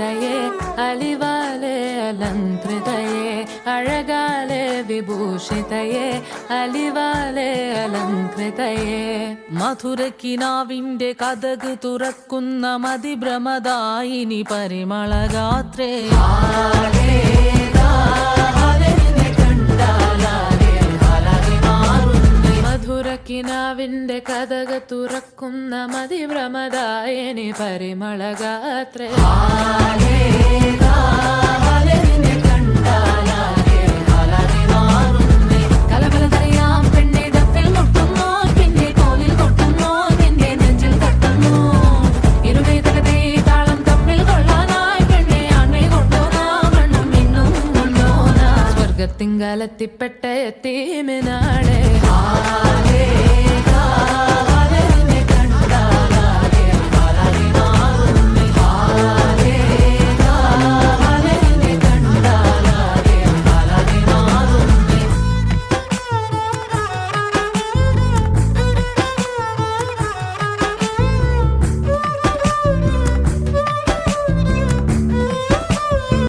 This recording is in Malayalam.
തയേ അലിവാലെ അലംകൃതയേ അഴകാലെ വിഭൂഷിതയേ അലിവാലെ അലങ്കൃതയേ മധുരക്കിനാവിന്റെ കഥക് തുറക്കുന്ന മതിഭ്രമദായിനി പരിമളഗാത്രേ. മധുരക്കിനാവിന്റെ കഥക തുറക്കുന്ന മതിഭ്രമദായനി പരിമളഗാത്ര. തിങ്കാലത്തിപ്പെട്ട പെണ്ണെ ദഫിൽ